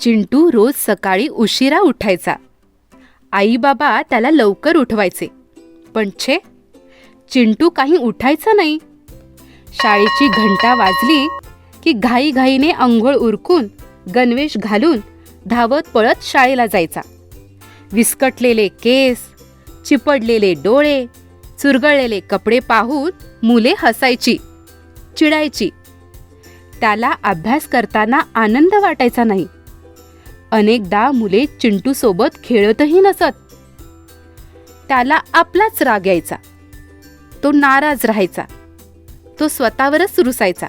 चिंटू रोज सकाळी उशिरा उठायचा. आई बाबा त्याला लवकर उठवायचे. पण छे चिंटू काही उठायचा नाही. शाळेची घंटा वाजली की घाईघाईने अंघोळ उरकून गणवेश घालून धावत पळत शाळेला जायचा. विस्कटलेले केस चिपडलेले डोळे चुरगळलेले कपडे पाहून मुले हसायची चिडायची. त्याला अभ्यास करताना आनंद वाटायचा नाही. अनेकदा मुले चिंटूसोबत खेळतही नसत. त्याला आपलाच राग यायचा. तो नाराज राहायचा. तो स्वतःवरच रुसायचा.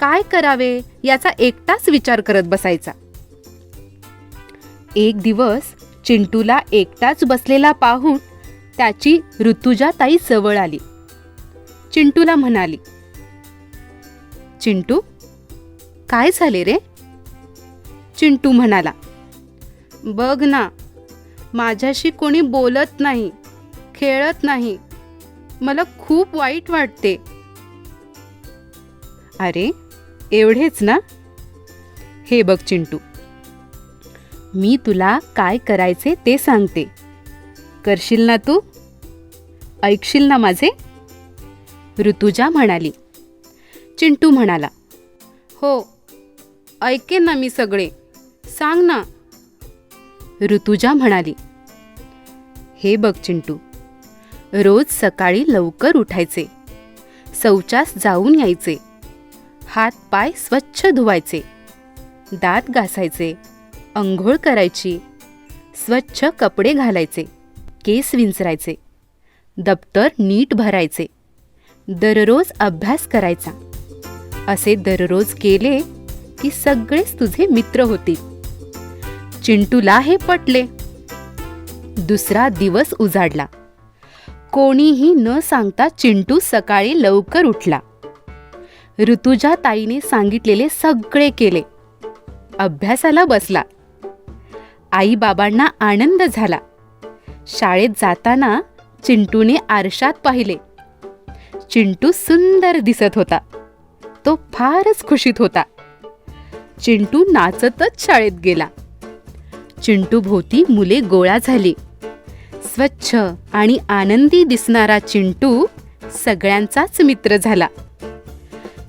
काय करावे याचा एकटाच विचार करत बसायचा. एक दिवस चिंटूला एकटाच बसलेला पाहून त्याची ऋतुजा ताई जवळ आली. चिंटूला म्हणाली चिंटू काय झाले रे? चिंटू म्हणाला. बघ ना माझ्याशी कोणी बोलत नाही खेळत नाही. मला खूप वाईट वाटते. अरे एवढेच ना? हे बघ चिंटू मी तुला काय करायचे ते सांगते. करशील ना तू? ऐकशील ना माझे? ऋतुजा म्हणाली. चिंटू म्हणाला. हो ऐकेन ना मी सगळे. सांग ना. ऋतुजा म्हणाली हे बघ चिंटू रोज सकाळी लवकर उठायचे शौचास जाऊन यायचे हात पाय स्वच्छ धुवायचे दात घासायचे अंघोळ करायची स्वच्छ कपडे घालायचे केस विंचरायचे दप्तर नीट भरायचे दररोज अभ्यास करायचा. असे दररोज केले की सगळेच तुझे मित्र होतील. चिंटूला हे पटले. दुसरा दिवस उजाडला. कोणीही न सांगता चिंटू सकाळी लवकर उठला. ऋतुजा ताईने सांगितलेले सगळे केले. अभ्यासाला बसला. आईबाबांना आनंद झाला. शाळेत जाताना चिंटूने आरशात पाहिले. चिंटू सुंदर दिसत होता. तो फारच खुशीत होता. चिंटू नाचतच शाळेत गेला. चिंटू भोवती मुले गोळा झाली. स्वच्छ आणि आनंदी दिसणारा चिंटू सगळ्यांचाच मित्र झाला.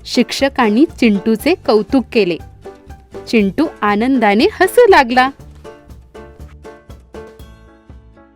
शिक्षकांनी चिंटूचे कौतुक केले. चिंटू आनंदाने हसू लागला.